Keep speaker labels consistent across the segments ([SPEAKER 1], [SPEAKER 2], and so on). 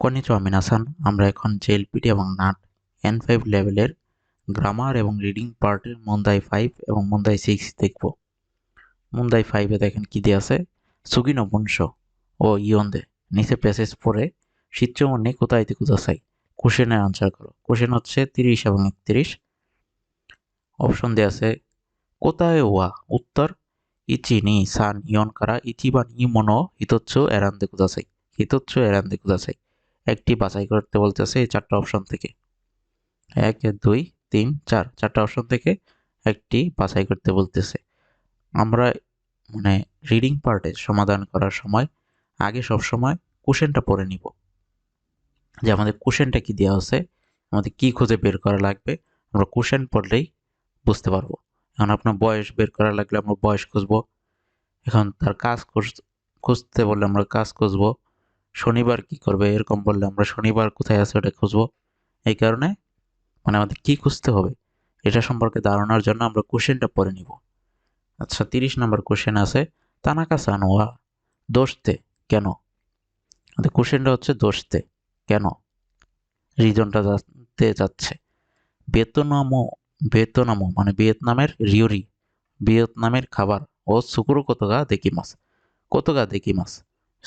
[SPEAKER 1] হাসান, আমরা এখন জেএলপিটি এবং নাট এন ফাইভ লেভেলের গ্রামার এবং রিডিং পার্টের মন্দাই ফাইভ এবং মন্দাই সিক্স দেখব। মন্দাই ফাইভে দেখেন কী দিয়ে আছে? সুগিন বংশ ও ইয়ন্দে নিচে প্যাসেজ পড়ে, শীতচমনে কোথায় কোথায় কোশ্চেনের আনসার করো। কোশ্চেন হচ্ছে তিরিশ এবং একত্রিশ। অপশন দেওয়া আছে, কোথায় ওয়া? উত্তর, ইচি নি সান ইয়ন কারা, ইচি বা নি মনো, হিতচ্ছু এরান্দে কুদাসাই হিতচ্ছু এরান্দে কুদাসাই একটি বাছাই করতে বলতেছে এই চারটা অপশন থেকে। এক, দুই, তিন, চার, চারটা অপশন থেকে একটি বাছাই করতে বলতেছে। আমরা মানে রিডিং পার্টে সমাধান করার সময় আগে সব সময় কোশ্চেনটা পড়ে নিব। যে আমাদের কোশ্চেনটা কি দেওয়া আছে আমাদের কি খুঁজে বের করা লাগবে, আমরা কোশ্চেন পড়লেই বুঝতে পারব। এখন আপনার বয়স বের করা লাগলে আমরা বয়স খুঁজবো। এখন তার কাজ খুঁজতে বললে আমরা কাজ খুঁজবো। শনিবার কি করবে? এরকম বললে আমরা শনিবার কোথায় আছে ওটা খুঁজবো। এই কারণে মানে আমাদের কি খুঁজতে হবে? এটা সম্পর্কে ধারণার জন্য আমরা কোশ্চেনটা পড়ে নিব। আচ্ছা তিরিশ নম্বর কোশ্চেন আছে তানাকা সানোয়া দোষতে কেন? আমাদের কোশ্চেনটা হচ্ছে দোষতে কেন? রিজনটা জানতে চাচ্ছে। বেতনামো বেতনামো মানে ভিয়েতনামের রিওরি, ভিয়েতনামের খাবার ও সুকুরু কতগা দেখি মাছ? কতগা দেখি মাছ?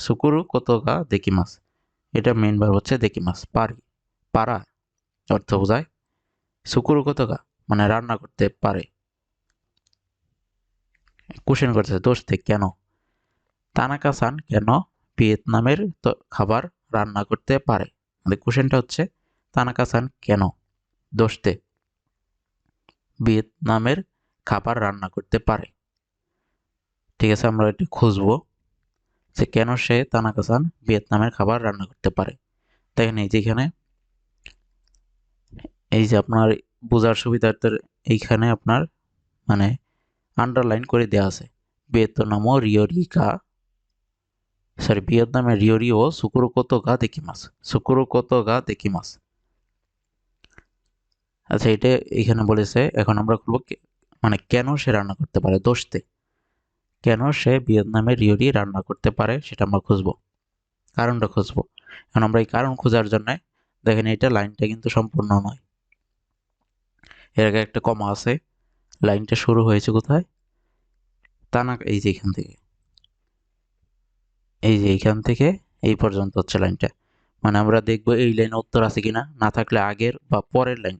[SPEAKER 1] সুকুরু কতগা দেখি মাছ? এটা মেন বার হচ্ছে দেখি মাছ, পারি। পারা অর্থ বোঝায়। সুকুরু কতগা? মানে রান্না করতে পারে। কোশ্চেন করতেছে দোষতে কেন? তানাকা সান কেন ভিয়েতনামের খাবার রান্না করতে পারে? আমাদের কোশ্চেনটা হচ্ছে তানাকা সান কেন দোষতে ভিয়েতনামের খাবার রান্না করতে পারে। ঠিক আছে, আমরা এটি খুঁজবো। যে কেন সে তানাকা সান ভিয়েতনামের খাবার রান্না করতে পারে। দেখেন এই যেখানে এই যে আপনার বোঝার সুবিধার্থের এইখানে আপনার মানে আন্ডারলাইন করে দেওয়া আছে। ভিয়েতনামো রিওরিকা সরি ভিয়েতনামের রিওরি ও সুকুরো কত গা দেখি মাছ কত গা দেখি মাছ। আচ্ছা এটা এখানে বলেছে, এখন আমরা খুলব মানে কেন সে রান্না করতে পারে দোষতে কেন সে ভিয়েতনামের রিওরি রান্না করতে পারে সেটা আমরা খুঁজবো। কারণটা খুঁজবো। এখন আমরা এই কারণ খোঁজার জন্যে দেখেন এটা লাইনটা কিন্তু সম্পূর্ণ নয়। এর আগে একটা কমা আছে, লাইনটা শুরু হয়েছে কোথায়? তা না এই যে এখান থেকে। এই যে এইখান থেকে, এই পর্যন্ত হচ্ছে লাইনটা। মানে আমরা দেখব এই লাইনে উত্তর আছে কিনা, না থাকলে আগের বা পরের লাইন।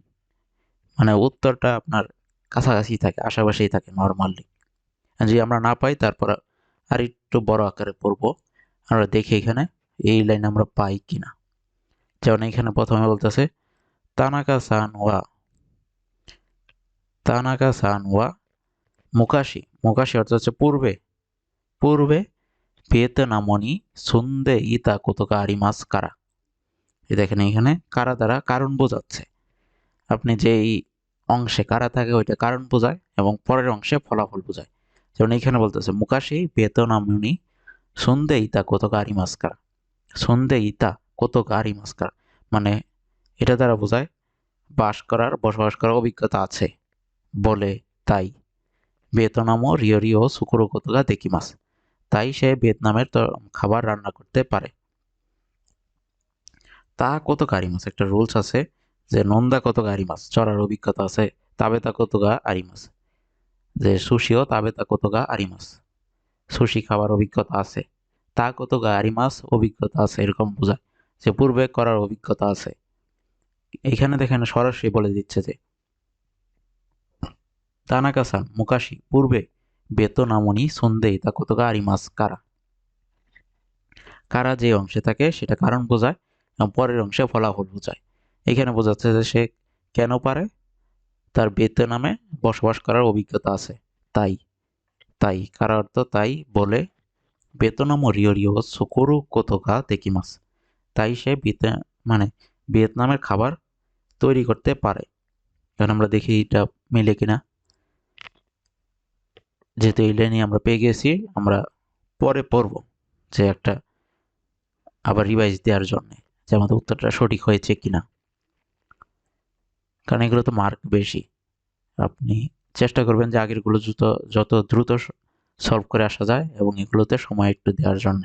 [SPEAKER 1] মানে উত্তরটা আপনার কাছাকাছি থাকে, আশেপাশেই থাকে নর্মালি যদি আমরা না পাই, তারপর আর একটু বড় আকারে পড়ব। আমরা দেখি এখানে এই লাইন আমরা পাই কিনা। যেমন এখানে প্রথমে বলতেছে, তানাকা সান ওয়া তানাকা সান ওয়া মুকাশি। মুকাশি অর্থ হচ্ছে পূর্বে। পূর্বে ভিয়েতনামনি সুন্দে ইতা কতকা আরিমাস কারা এ দেখেন এখানে কারা দ্বারা কারণ বোঝাচ্ছে। আপনি যেই অংশে কারা থাকে, ওইটা কারণ বোঝায় এবং পরের অংশে ফলাফল বোঝায়। যেমন এইখানে বলতেছে, মুকাশি বেতনামনি সন্ধে ইতা কত গাড়ি মাস্কার সন্ধে ইতা কত গাড়ি মাস্কার। মানে এটা দ্বারা বোঝায়, বাস করার, বসবাস করার অভিজ্ঞতা আছে বলে তাই। বেতনামো রিও রিও সুকুরো কতগা দেখি মাস। তাই সে ভিয়েতনামের খাবার রান্না করতে পারে। তা কত গাড়ি মাছ একটা রুলস আছে যে, নন্দা কত গাড়ি মাছ চড়ার অভিজ্ঞতা আছে, তাবে তা কত গা আড়ি মাছ যে সুশিও গা আড়ি মাছ সুশি খাবার অভিজ্ঞতা আছে, তা কত গা আড়ি মাছ অভিজ্ঞতা আছে এরকম বোঝায় যে পূর্বে করার অভিজ্ঞতা আছে। এখানে দেখেন সরাসরি বলে দিচ্ছে যে তানাকাসান মুকাশি, পূর্বে বেতনামনি সন্দেহ তা কত গা আড়ি মাছ কারা? কারা যে অংশে থাকে সেটা কারণ বোঝায় এবং পরের অংশে ফলাফল বোঝায়। এখানে বোঝাচ্ছে যে সে কেন পারে? তার নামে বসবাস করার অভিজ্ঞতা আছে। তাই তাই, কার অর্থ তাই বলে বেতনাম রিও রিও সুকুরু কোতোকা দেকিমাস তাই সে মানে ভিয়েতনামের খাবার তৈরি করতে পারে। এখন আমরা দেখি এটা মিলে কিনা। যেহেতু এই লাইনে আমরা পেয়ে গেছি, আমরা পরে পড়ব যে একটা আবার রিভাইজ দেওয়ার জন্যে যে আমাদের উত্তরটা সঠিক হয়েছে কিনা। কারণ এগুলো তো মার্ক বেশি। আপনি চেষ্টা করবেন যে আগেরগুলো যত যত দ্রুত সলভ করে আসা যায় এবং এগুলোতে সময় একটু দেওয়ার জন্য।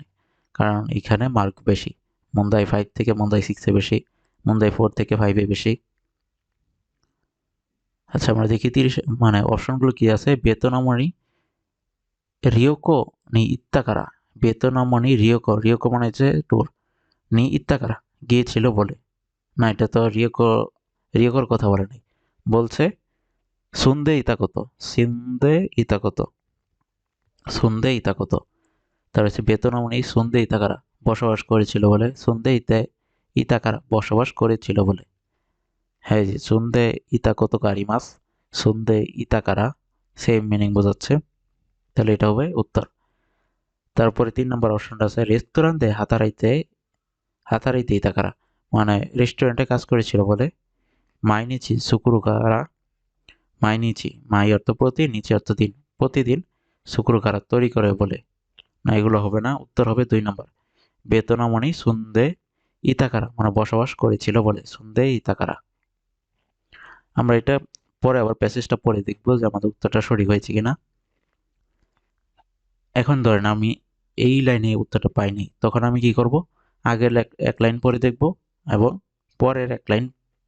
[SPEAKER 1] কারণ এখানে মার্ক বেশি। মন্দাই ফাইভ থেকে মন্দাই সিক্সে বেশি মন্দাই ফোর থেকে ফাইভে বেশি। আচ্ছা আমরা দেখি তিরিশ মানে অপশনগুলো কি আছে? বেতনামণি রিওকো নি ইত্তাকারা। বেতনামণি রিওকো রিওকো মানে হচ্ছে টুর নি ইত্তাকারা। গিয়েছিল বলে। না, এটা তো রিওকো রিওকোর কথা বলে নাই। বলছে, সুন্দে ইতাকত, সিন্দে ইতাকত, সুন্দে ইতাকত। তার হচ্ছে বেতনামণি সুন্দে ইতাকারা বসবাস করেছিল বলে, সুন্দে ইতে ইতাকারা বসবাস করেছিল বলে। হ্যাঁ জি, সুন্দে ইতাকত কারিমাস সুন্দে ইতাকারা। সেম মিনিং বোঝাচ্ছে। তাহলে এটা হবে উত্তর। তারপরে তিন নম্বর অপশনটা আছে, রেস্তোরাঁতে হাতারাইতে হাতারাইতে ইতাকারা। মানে রেস্টুরেন্টে কাজ করেছিল বলে মাইনিচি সুকুরুকারা মাইনিচি, মাই অর্থ প্রতি নিচে অর্থ দিন। প্রতিদিন সুকুরুকারা তৈরি করে বলে। না, এগুলো হবে না, উত্তর হবে দুই নম্বর। বেতনামণি সুন্দে ইতাকারা মানে বসবাস করেছিল বলে, সুন্দে ইতাকারা। আমরা এটা পরে আবার প্যাসেজটা পরে দেখব যে আমাদের উত্তরটা সঠিক হয়েছে কিনা। এখন ধরেন আমি এই লাইনে উত্তরটা পাইনি, তখন আমি কি করব? আগের এক লাইন পরে দেখব এবং পরের এক লাইন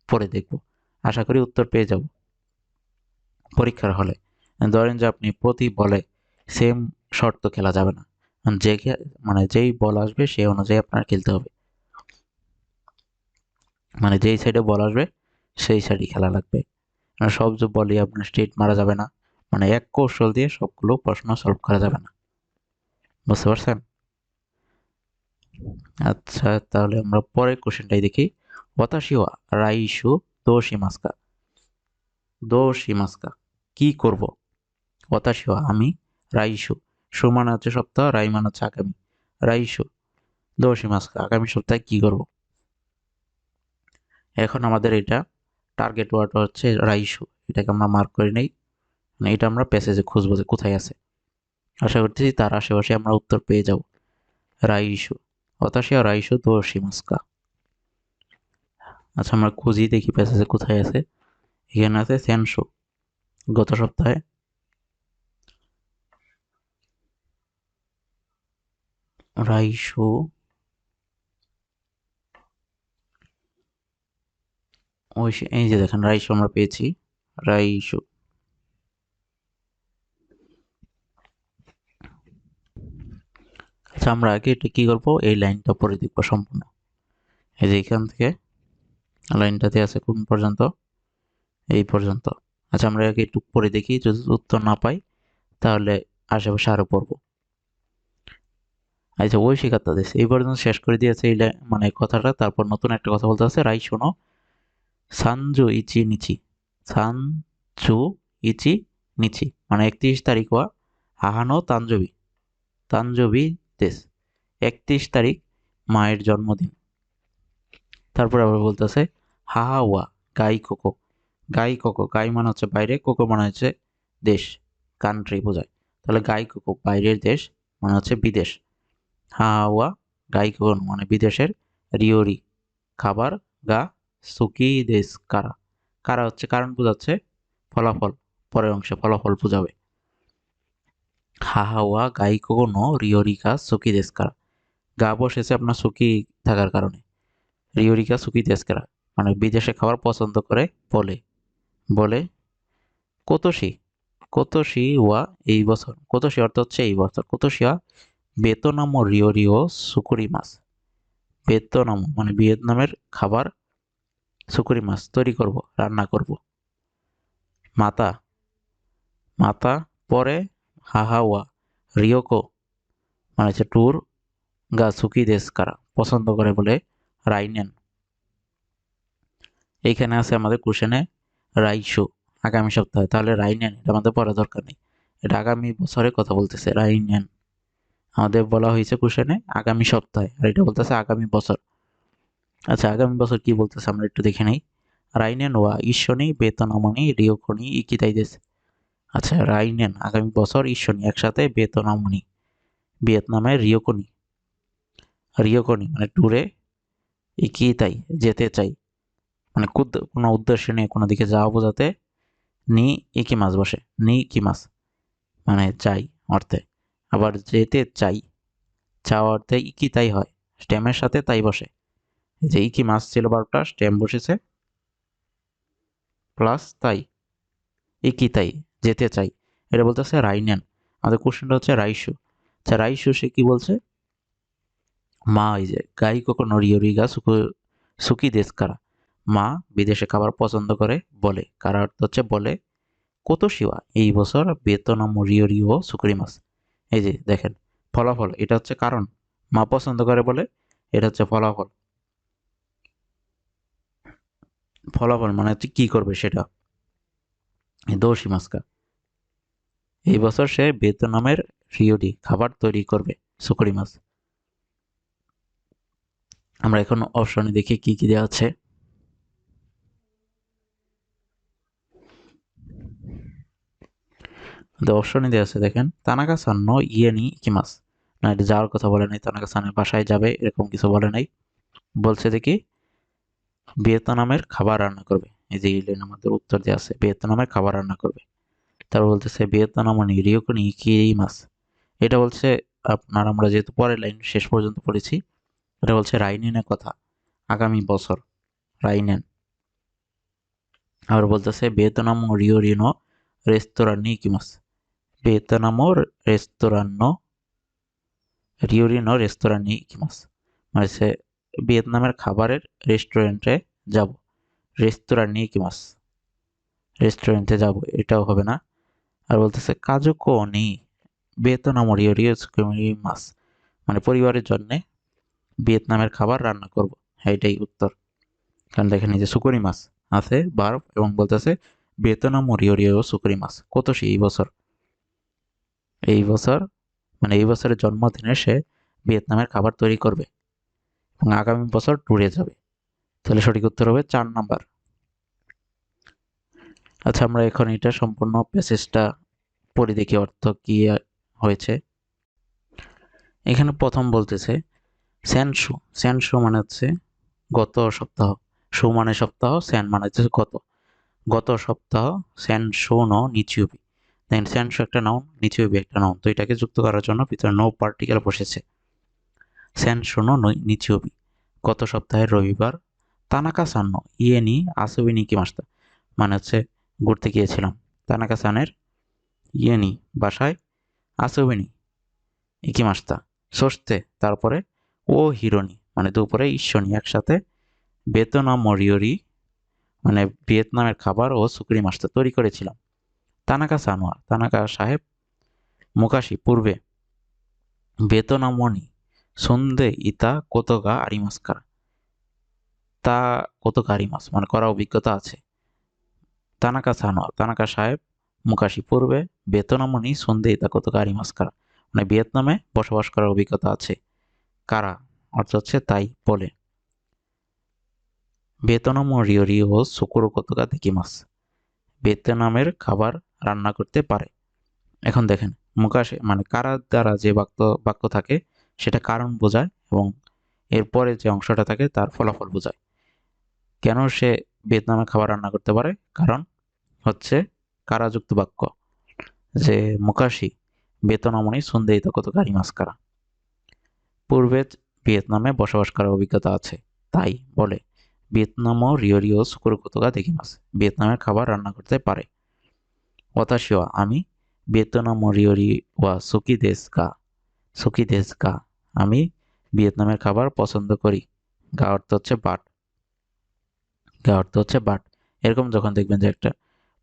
[SPEAKER 1] পরে দেখব। আশা করি উত্তর পেয়ে যাব। পরীক্ষার হলে। ধরেন যে আপনি প্রতি বলে সেম শর্ত খেলা যাবে না। যে মানে যেই বল আসবে সেই অনুযায়ী আপনার খেলতে হবে। মানে যেই সাইডে বল আসবে, সেই সাইডে খেলা লাগবে। মানে সব যে বলই আপনার স্ট্রেট মারা যাবে না। মানে এক কৌশল দিয়ে সবগুলো প্রশ্ন সলভ করা যাবে না। বুঝতে পারছেন? আচ্ছা তাহলে আমরা পরের কোশ্চেনটাই দেখি। ওয়াতাশিওয়া রাইশু দোষি মাস্কা দোষি মাস্কা কি করব? ওয়াতাশিওয়া আমি রাইশু সুমান হচ্ছে সপ্তাহ, রাইমান হচ্ছে আগামী। রাইশু দোষি মাস্কা আগামী সপ্তাহে কি করব? এখন আমাদের এটা টার্গেট ওয়ার্ড হচ্ছে রাইশু এটাকে আমরা মার্ক করে নেই। মানে এটা আমরা প্যাসেজে খুঁজবো যে কোথায় আছে। আশা করতেছি তার আশেপাশে আমরা উত্তর পেয়ে যাব। রাইশু হতাশিয়া রাইশু তো শিমাস্কা আচ্ছা আমরা খুঁজি, দেখি প্যাসেজে কোথায় আছে। এখানে আছে সেনশো গত সপ্তাহে। রাইশু ওই এই যে দেখেন রাইশো আমরা পেয়েছি। রাইশু আচ্ছা আমরা আগে এটা কী করব? এই লাইনটা পরে দেখব সম্পূর্ণ। এই যে এখান থেকে। লাইনটাতে আছে কোন পর্যন্ত? এই পর্যন্ত। আচ্ছা আমরা আগে একটু পরে দেখি, যদি উত্তর না পাই, তাহলে আশেপাশে আরও পড়ব। আচ্ছা ওই শিকারটা দিয়েছে এই পর্যন্ত শেষ করে দিয়েছে এই মানে কথাটা। তারপর নতুন একটা কথা বলতে আছে, রাই শোনো। সানজু ইচি নিচি। সানজু ইচি নিচি। মানে একত্রিশ তারিখ হওয়া। আহানো তাঞ্জবি। তাঞ্জবি দেশ। একত্রিশ তারিখ মায়ের জন্মদিন। তারপর আবার বলতেছে হাহা ওয়া গাই কোকো। গাই কোকো, গাই মানে হচ্ছে বাইরে, কোকো মানে হচ্ছে দেশ কান্ট্রি বোঝায়। তাহলে গাই কোকো, বাইরের দেশ মানে হচ্ছে বিদেশ। হাহা ওয়া গাই কোকো মানে বিদেশের রিওরি। খাবার, গা, সুকি, দেশ, কারা। কারা হচ্ছে, কারণ বোঝাচ্ছে ফলাফল, পরের অংশে ফলাফল বোঝাবে। হাহাওয়া গাইকো নো রিওরিকা সুকি দেস্কারা গা বসেছে আপনার সুকি থাকার কারণে। রিওরিকা সুকি দেস্কারা মানে বিদেশে খাবার পছন্দ করে বলে। বলে কতসি কতসি ওয়া এই বছর? কতসি অর্থ হচ্ছে এই বছর? কতসিয়া বেতনাম রিও রিও সুকুরি মাছ। বেতনাম মানে ভিয়েতনামের খাবার সুকুরি মাছ তৈরি করব, রান্না করব। মাতা মাতা পরে হাহাওয়া রিওকো মানে হচ্ছে ট্যুর গা সুকি দেশ কারা? পছন্দ করে বলে, রাইনেন। এইখানে আছে আমাদের কোশ্চেনে রাইশো আগামী সপ্তাহে। তাহলে রাইনেন এটা আমাদের পড়া দরকার নেই। এটা আগামী বছরে কথা বলতেছে রাইনেন আমাদের বলা হয়েছে কোশ্চেনে আগামী সপ্তাহে, আর এটা বলতেছে আগামী বছর। আচ্ছা আগামী বছর কি বলতেছে আমরা একটু দেখে নেই। রাইনেন ওয়া ঈশ্বনী, বেতনামণি রিওকনি ইকিতাইদেশ আচ্ছা রাইনেন আগামী বছর ঈশ্বনী, একসাথে বেতনামণি। ভিয়েতনামে রিওকনি রিওকনি মানে ট্যুরে ইকিতাই, যেতে চাই। মানে কোনো উদ্দেশ্য নিয়ে কোনো দিকে যাওয়া বোঝাতে নি ইকি মাছ বসে, নি কি মাছ। মানে চাই অর্থে। আবার যেতে চাই, চাওয়া অর্থে ইকি তাই হয় স্টেমের সাথে তাই বসে। যে ইকি মাছ ছিল বারোটা স্টেম বসেছে প্লাস তাই ইকি তাই, যেতে চাই। এটা বলতেছে রাইনেন। আমাদের কোশ্চেনটা হচ্ছে রাইসু। আচ্ছা রাইসু সে কি বলছে? মা ওই যে গাই কোকোনো রিওরিগা সুকু সুকি দেশ কারা মা বিদেশে খাবার পছন্দ করে বলে। কারা অর্থ হচ্ছে বলে? কত শিওয়া এই বছর বেতনাম রিওরি ও সুকুরি মাছ। এই যে, দেখেন, ফলাফল, এটা হচ্ছে কারণ। মা পছন্দ করে বলে, এটা হচ্ছে ফলাফল। ফলাফল মানে হচ্ছে কি করবে সেটা? দোষী মাস্কা এই বছর সে বেতনামের রিওডি খাবার তৈরি করবে, সুকুরি মাছ। আমরা এখন অপশনে দেখি কি কি দেওয়া আছে। অপশনে দেওয়া আছে দেখেন। তানাকা সান্ন ইয়েনি ইকিমাস না, এটা যাওয়ার কথা বলে নাই তানাকা সানের বাসায় যাবে, এরকম কিছু বলে নাই। বলছে দেখি, ভিয়েতনামের খাবার রান্না করবে। এই যে ইলেন আমাদের উত্তর দেওয়া আছে, ভিয়েতনামের খাবার রান্না করবে। তারপর বলতেছে, ভিয়েতনাম রিওকনি কি মাছ? এটা বলছে, আপনার আমরা যেহেতু পরের লাইন, শেষ পর্যন্ত পড়েছি, এটা বলছে রাইনেনের কথা, আগামী বছর, রাইনেন। আবার বলতেছে, ভিয়েতনাম রিও রিনো রেস্তোরাঁ নিয়ে কিমাস ভিয়েতনামো রেস্তোরান্ন রিওরিনো রেস্তোরাঁ কিমাস মানে সে ভিয়েতনামের খাবারের রেস্টুরেন্টে যাব। রেস্তোরাঁ নিয়ে কি মাস রেস্টুরেন্টে যাব, এটাও হবে না। আর বলতেছে, কাজু নি ভিয়েতনাম মাস মানে পরিবারের জন্যে ভিয়েতনামের খাবার রান্না করব। হ্যাঁ এটাই উত্তর। কারণ দেখেন যে সুকুরি মাছ আছে, বার্ফ, এবং বলতেছে ভিয়েতনাম রিও রিও সুকুরি মাছ। কত সে এই বছর? এই বছর মানে এই বছরের জন্মদিনে সে ভিয়েতনামের খাবার তৈরি করবে এবং আগামী বছর ট্যুরে যাবে। তাহলে সঠিক উত্তর হবে চার নাম্বার। আচ্ছা আমরা এখন এটা সম্পূর্ণ প্যাসেজটা পড়ে দেখি অর্থ কি হয়েছে। এখানে প্রথম বলতেছে স্যানশু স্যানশু মানে হচ্ছে গত সপ্তাহ। শু মানে সপ্তাহ স্যান মানে হচ্ছে গত। গত সপ্তাহ স্যান শো ন নিচিউবি দেখেন স্যান শো একটা নাউন নিচিউবি একটা নাউন তো এটাকে যুক্ত করার জন্য ভিতরে নো পার্টিকেল বসেছে। স্যান শো ন নিচিউবি গত সপ্তাহের রবিবার, তানাকা সান্ন ইয়ে নি আসবিনি কি মাস্তা মানে হচ্ছে ঘুরতে গিয়েছিলাম। তানাকা সানের ইয়ে নি, বাসায় আসবিনি ইকি মাস্তা সস্তে তারপরে ও হিরোনি মানে দুপুরে ঈশ্বনী একসাথে বেতনা মরিয়রি মানে ভিয়েতনামের খাবার ও সুকরি মাস্তা তৈরি করেছিলাম। তানাকা সানোয়া তানাকা সাহেব, মুকাশি, পূর্বে বেতনামনি সন্ধে ইতা কোতগা আরিমাস্কারা তা কত মাছ মানে করা অভিজ্ঞতা আছে। তানাকা সানোয়া তানাকা সাহেব, মুকাশি, পূর্বে বেতনামনি সন্ধে ইতা কত মাছ কারা? মানে ভিয়েতনামে বসবাস করার অভিজ্ঞতা আছে। কারা? অর্থ হচ্ছে তাই বলে। বেতনাম রিওরি ও সুকুরো কতকা দেখি মাছ ভিয়েতনামের খাবার রান্না করতে পারে। এখন দেখেন, মুকাশে মানে কারা দ্বারা যে বাক্য বাক্য থাকে, সেটা কারণ বোঝায় এবং এরপরে যে অংশটা থাকে, তার ফলাফল বোঝায়। কেন সে ভিয়েতনামে খাবার রান্না করতে পারে? কারণ হচ্ছে কারাযুক্ত বাক্য, যে মুকাশি বেতনামণি সন্দেহিত কত গাড়ি মাছ কারা পূর্বে ভিয়েতনামে বসবাস করার অভিজ্ঞতা আছে, তাই বলে ভিয়েতনাম ও রিও রিও সুকুরুকুতোগা দেখি মাছ ভিয়েতনামের খাবার রান্না করতে পারে। অতাশিওয়া আমি ভিয়েতনাম রিওরি ওয়া গা, সুকি দেশ গা, আমি ভিয়েতনামের খাবার পছন্দ করি। গা অর্থ হচ্ছে বাট। গা অর্থ হচ্ছে বাট। এরকম যখন দেখবেন যে একটা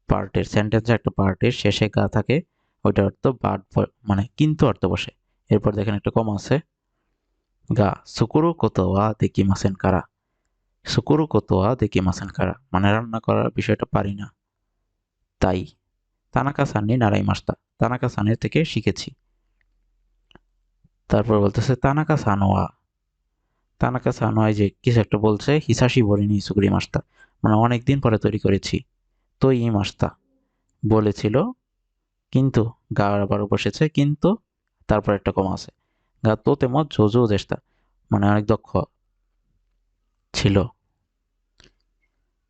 [SPEAKER 1] পার্টের সেন্টেন্সে একটা পার্টের শেষে গা থাকে, ওইটা অর্থ বাট মানে কিন্তু অর্থ বসে। এরপর দেখেন একটা কম আছে। গা সুকুরু কোতোয়া দেখি মাসেন কারা? সুকুরু কোতোয়া দেখি মাসান কারা? মানে রান্না করার বিষয়টা পারি না। তাই তানাকা সান্নি নারাই মাস্তা তানাকা সানের থেকে শিখেছি। তারপর বলতেছে তানাকা সানোয়া তানাকা সানোয়াই যে কিছু একটা বলছে, হিসাসি বলিনি সুগুরি মাস্তা। মানে অনেক দিন পরে তৈরি করেছি তো এই মাস্তা। বলেছিল, কিন্তু গা আবার বসেছে, কিন্তু তারপর একটা কম আছে। গা তো তেমন জোজো দেশটা মানে অনেক দক্ষ। ছিল।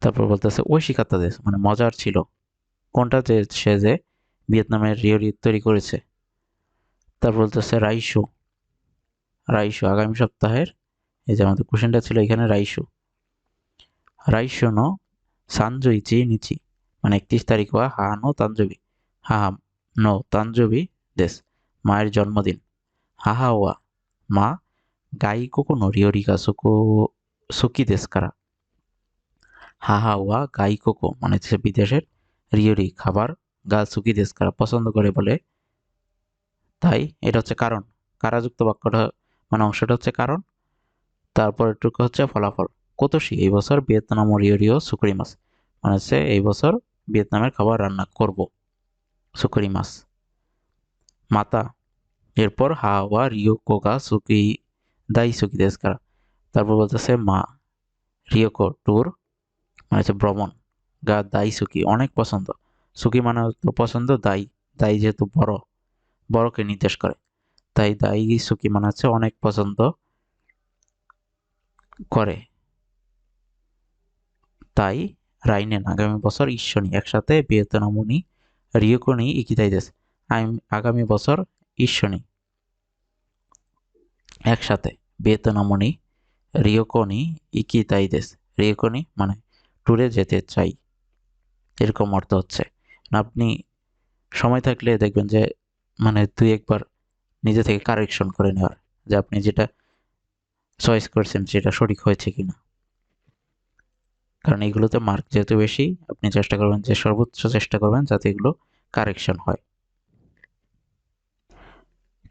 [SPEAKER 1] তারপর বলতেছে দেশ মানে মজার ছিল। কোনটা যে সে যে ভিয়েতনামের রিওরি তৈরি করেছে। তারপর বলতেছে রাইশো রাইশো আগামী সপ্তাহের এই যে আমাদের কোশ্চেনটা ছিল এখানে রাইশু রাইশু নো সানজইচি নিচি মানে একত্রিশ তারিখ হওয়া হা নো তাঞ্জবি হা নো তাঞ্জবি দেশ, মায়ের জন্মদিন। হাহা ওয়া, মা গাই কোকো নরিওরিকা সুকো সুকি দেশ কারা? হাহা ওয়া গাই কোকো মানে হচ্ছে বিদেশের রিওরি খাবার। গা সুকি দেশ কারা? পছন্দ করে বলে। তাই এটা হচ্ছে কারণ। কারাযুক্ত বাক্যটা মানে অংশটা হচ্ছে কারণ? তারপর এটুকু হচ্ছে ফলাফল। কতসি এই বছর ভিয়েতনাম ও রিও রিও সুকরি মাছ। মানে হচ্ছে এই বছর ভিয়েতনামের খাবার রান্না করব। সুকরি মাছ। মাতা। এরপর হাওয়া রিও কোগা সুকি দাই সুকি দেশকারা তারপর বলতেছে, মা, রিওকো ট্যুর মানে হচ্ছে ভ্রমণ, গা দাই সুকি অনেক পছন্দ। সুকি মানে তো পছন্দ, দাই দাই যেহেতু বড়, বড়কে নির্দেশ করে। তাই দাই সুকি মানে হচ্ছে অনেক পছন্দ করে। তাই রাইনেন আগামী বছর ঈশ্বনী একসাথে, বিয়েতনামুনি ভিয়েতনামনি রিওকনি ইকিতাইদেস আগামী বছর ঈশ্বনী একসাথে ভিয়েতনামনি রিওকনি ইকিতাইদেস। রিওকনি মানে ট্যুরে যেতে চাই। এরকম অর্থ হচ্ছে। আপনি সময় থাকলে দেখবেন যে মানে দুই একবার নিজে থেকে কারেকশন করে নেওয়ার, যে আপনি যেটা চয়েস করছেন সেটা সঠিক হয়েছে কিনা। কারণ এগুলোতে মার্ক যেহেতু বেশি, আপনি চেষ্টা করবেন যে সর্বোচ্চ চেষ্টা করবেন যাতে এগুলো কারেকশন হয়।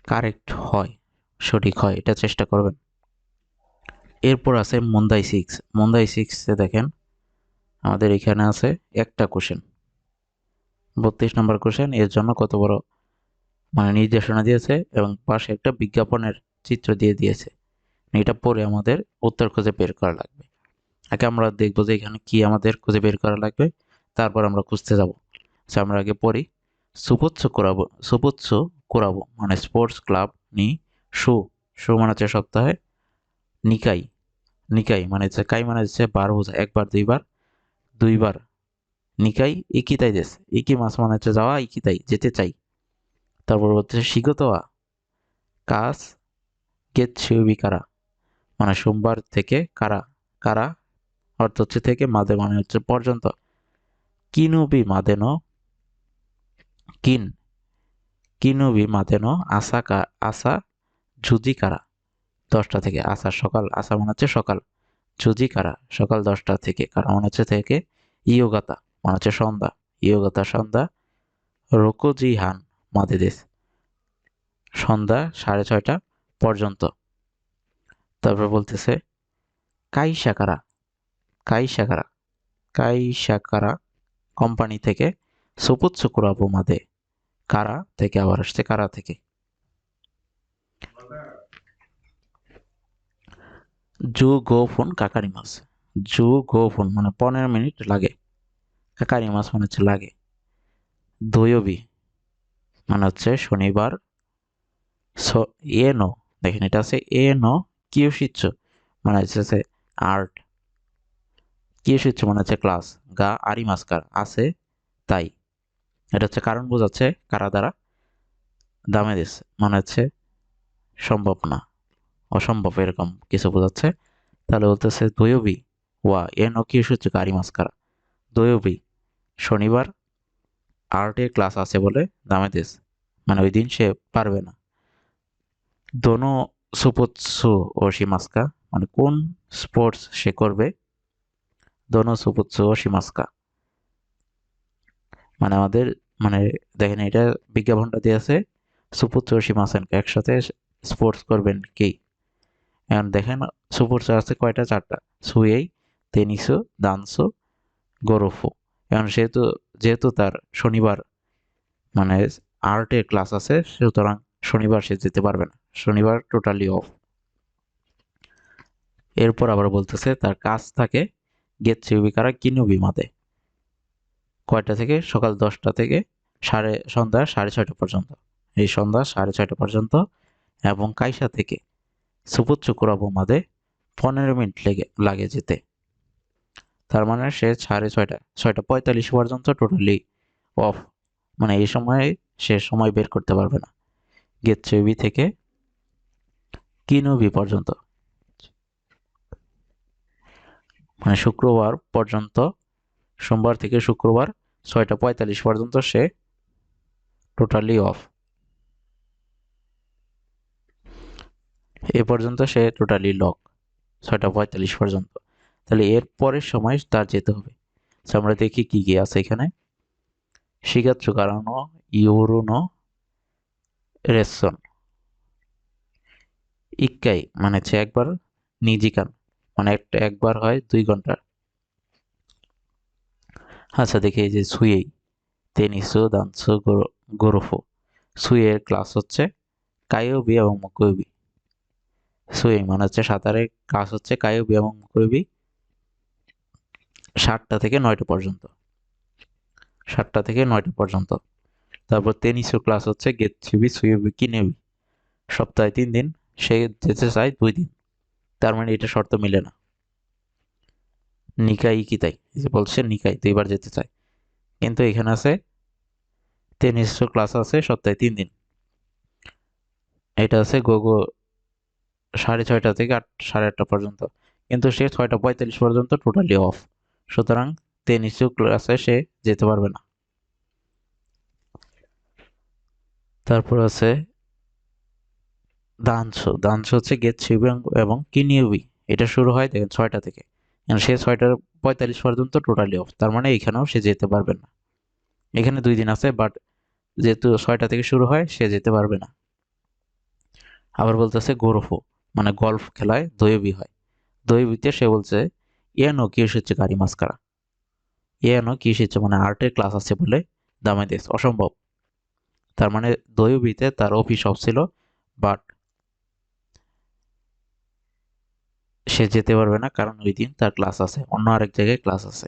[SPEAKER 1] কারেক্ট হয়, সঠিক হয়, এটা চেষ্টা করবেন। এরপর আছে মন্দাই সিক্স মন্দাই সিক্সে দেখেন, আমাদের এখানে আছে একটা কোশ্চেন বত্রিশ নম্বর কোশ্চেন এর জন্য কত বড়? মানে নির্দেশনা দিয়েছে এবং পাশে একটা বিজ্ঞাপনের চিত্র দিয়ে দিয়েছে। এটা পরে আমাদের উত্তর খুঁজে বের করা লাগবে। আগে আমরা দেখব যে এখানে কি আমাদের খুঁজে বের করা লাগবে, তারপর আমরা খুঁজতে যাব। আচ্ছা আমরা আগে পড়ি। সুপুচ্ছ করাবো সুপুচ্ছ করাবো মানে স্পোর্টস ক্লাব নি শু। শু মানে হচ্ছে সপ্তাহে নিকাই। নিকাই মানে হচ্ছে কাই মানে হচ্ছে বার বোঝা একবার, দুইবার দুইবার। নিকাই ইকিতাই দেশ। ইকি মাস মানে হচ্ছে যাওয়া ইকিতাই যেতে চাই। তারপর হচ্ছে শিগতোয়া। কাজ গেছে কারা? মানে সোমবার থেকে কারা? কারা? অর্থ হচ্ছে থেকে, মাদে মানে হচ্ছে পর্যন্ত। কিনুবি মাদেনো কিন। কিনুবি মাদেনো আশা কা আশা জুজি কারা? দশটা থেকে আসা সকাল আসা মনে হচ্ছে সকাল। জুজি কারা সকাল দশটা থেকে, কারা মানে হচ্ছে থেকে ইয়োগাতা, মনে হচ্ছে সন্ধ্যা। ইয়োগাতা, সন্ধ্যা রোকোজি হান মাদেদেশ সন্ধ্যা সাড়ে ছয়টা পর্যন্ত। তারপর বলতেছে কাই শাকারা কাই শাকারা কাই কোম্পানি থেকে সুপুত সুকুরাবো মাদে। কারা থেকে আবার আসছে? কারা থেকে? জু গো ফোন কাকারি মাছ। জু গো ফোন মানে পনেরো মিনিট লাগে। কাকারি মাছ মানে হচ্ছে লাগে। দৈবী মানে হচ্ছে শনিবার। এ নো দেখেন এটা আছে এ নো কিউশিচ্ছ মানে হচ্ছে আর্ট। কিউশিচ্ছ মানে হচ্ছে ক্লাস, গা আরি মাস্কার আছে, তাই। এটা হচ্ছে কারণ বোঝাচ্ছে কারা দ্বারা। দামে দিস মানে হচ্ছে সম্ভব না। অসম্ভব এরকম কিছু বোঝাচ্ছে। তাহলে বলতেছে, দৈবী, ওয়া এ নো কিউশিচ্ছ আরি মাস্কারা। দৈবী, শনিবার আর্টের ক্লাস আছে বলে দামে দিস। মানে ওই দিন সে পারবে না। দোনো সুপুৎসু ও শিমাস্কা মানে কোন স্পোর্টস সে করবে? দোনো সুপুৎসু ও শিমাস্কা মানে আমাদের মানে দেখেন এটা বিজ্ঞাপনটা দিয়ে আছে ও শিমাসেনকে একসাথে স্পোর্টস করবেন কি? এখন দেখেন সুপুৎসু আছে কয়টা? চারটা। সুয়েই টেনিসু দানসো, গরফু। এখন সেহেতু, যেহেতু তার শনিবার মানে আর্টের ক্লাস আছে, সুতরাং শনিবার সে যেতে পারবে না। শনিবার টোটালি অফ এরপর আবার বলতেছে, তার কাজ থাকে গেছে উবিকারা কিনু বিমাতে কয়টা থেকে? সকাল দশটা থেকে সাড়ে, সন্ধ্যা সাড়ে ছয়টা পর্যন্ত। এই সন্ধ্যা সাড়ে ছয়টা পর্যন্ত এবং কাইসা থেকে সুপুচ্চ কুরাবো মাদে পনেরো মিনিট লেগে, লাগে যেতে। তার মানে সে সাড়ে ছয়টা ছয়টা পঁয়তাল্লিশ পর্যন্ত টোটালি অফ মানে এই সময়ে সে সময় বের করতে পারবে না। গেছে থেকে কিনুবি পর্যন্ত। মানে শুক্রবার পর্যন্ত, সোমবার থেকে শুক্রবার ছয়টা পঁয়তাল্লিশ পর্যন্ত সে টোটালি অফ এ পর্যন্ত সে টোটালি লক ছয়টা পঁয়তাল্লিশ পর্যন্ত। তাহলে এর পরের সময় তার যেতে হবে। আমরা দেখি কি কি আছে এখানে। শিগাচ্ছ কারণো ইউরুনো রেসন ইক্কাই মানে হচ্ছে একবার নিজিকান মানে একটা একবার হয় দুই ঘণ্টার আচ্ছা দেখি এই যে সুয়েই তেনিসু দানসু গোরফো সুয়ের ক্লাস হচ্ছে কায়োবি এবং মুকুবি সুইং মানে হচ্ছে সাঁতারের কাজ হচ্ছে কায়োবি এবং করবি সাতটা থেকে নয়টা পর্যন্ত। সাতটা থেকে নয়টা পর্যন্ত। তারপর তেনিসু ক্লাস হচ্ছে গেছিবি সুইবি কিনেবি সপ্তাহে তিন দিন, সে যেতে চায় দুই দিন। তার মানে এটা শর্ত মিলে না। নিকাই কিতাই যে বলছে নিকাই দুইবার যেতে চায়। কিন্তু এখানে আছে টেনিস ক্লাস আছে সপ্তাহে তিন দিন। এটা আছে গোগো সাড়ে ছয়টা থেকে আট, সাড়ে আটটা পর্যন্ত। কিন্তু সে ছয়টা পঁয়তাল্লিশ পর্যন্ত টোটালি অফ সুতরাং টেনিস ক্লাসে সে যেতে পারবে না। তারপর আছে দানস দানস হচ্ছে গেট এবং কিনিউবি এটা শুরু হয় দেখেন ছয়টা থেকে। সে ছয়টার পঁয়তাল্লিশ পর্যন্ত টোটালি অফ তার মানে এখানেও সে যেতে পারবে না। এখানে দুই দিন আছে বাট যেহেতু ছয়টা থেকে শুরু হয়, সে যেতে পারবে না। আবার বলতেছে গোরফো মানে গল্ফ খেলায় দৈবী হয়। দৈবীতে সে বলছে ইয়ানো কি এসেছে গাড়ি মাস্কারা ইয়ানো কি এসেছে? মানে আর্টের ক্লাস আছে বলে দামে দিয়েছে। অসম্ভব। তার মানে দৈবীতে তার অফিস অফ ছিল বাট সে যেতে পারবে না কারণ ওই দিন তার ক্লাস আছে। অন্য আরেক জায়গায় ক্লাস আছে।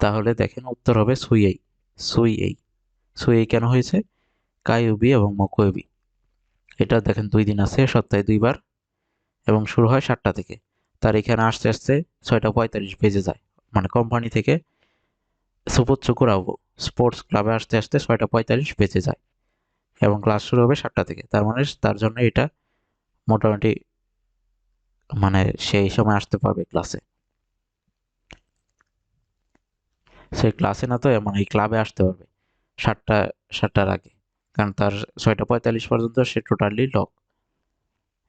[SPEAKER 1] তাহলে দেখেন উত্তর হবে সুইয়াই সুইয়াই সুইয়াই কেন হয়েছে? কায়ুবি এবং মকুয়েবি এটা দেখেন দুই দিন আছে, সপ্তাহে দুইবার। এবং শুরু হয় সাতটা থেকে। তার এখানে আসতে আসতে ছয়টা পঁয়তাল্লিশ বেজে যায়। মানে কোম্পানি থেকে সুপোচ্চ করাবো স্পোর্টস ক্লাবে আসতে আসতে ছয়টা পঁয়তাল্লিশ বেজে যায় এবং ক্লাস শুরু হবে সাতটা থেকে। তার মানে তার জন্য এটা মোটামুটি মানে সেই সময় আসতে পারবে ক্লাসে সে ক্লাসে না তো মানে এই ক্লাবে আসতে পারবে সাতটা, সাতটার আগে। কারণ তার ছয়টা পঁয়তাল্লিশ পর্যন্ত সে টোটালি লক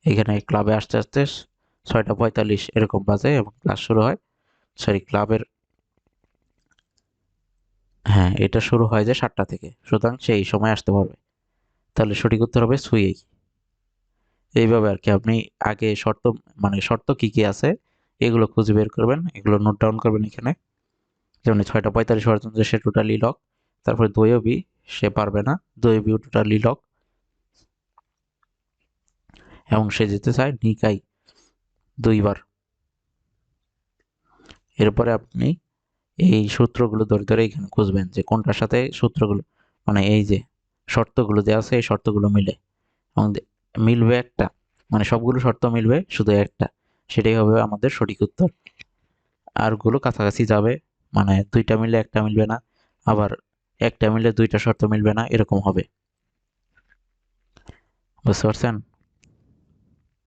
[SPEAKER 1] এখানে ক্লাবে আসতে আসতে ছয়টা পঁয়তাল্লিশ এরকম বাজে এবং ক্লাস শুরু হয়। সরি ক্লাবের হ্যাঁ এটা শুরু হয় যে সাতটা থেকে। সুতরাং সে এই সময় আসতে পারবে। তাহলে সঠিক উত্তর হবে সুইয়েই এইভাবে আর কি আপনি আগে শর্ত মানে শর্ত কি কি আছে, এগুলো খুঁজে বের করবেন, এগুলো নোট ডাউন করবেন এখানে। যেমন ছয়টা পঁয়তাল্লিশ পর্যন্ত সে টোটালি লক তারপরে বি, সে পারবে না। বিও টোটালি লক এবং সে যেতে চায় নিকাই দুইবার। এরপরে আপনি এই সূত্রগুলো ধরে ধরে এখানে খুঁজবেন যে কোনটার সাথে সূত্রগুলো মানে এই যে শর্তগুলো দেওয়া আছে, এই শর্তগুলো মিলে। এবং মিলবে একটা মানে সবগুলো শর্ত মিলবে, শুধু একটা, সেটাই হবে আমাদের সঠিক উত্তর। আরগুলো কাছাকাছি যাবে মানে দুইটা মিলে একটা মিলবে না, আবার একটা মিলে দুইটা শর্ত মিলবে না, এরকম হবে। বুঝতে পারছেন?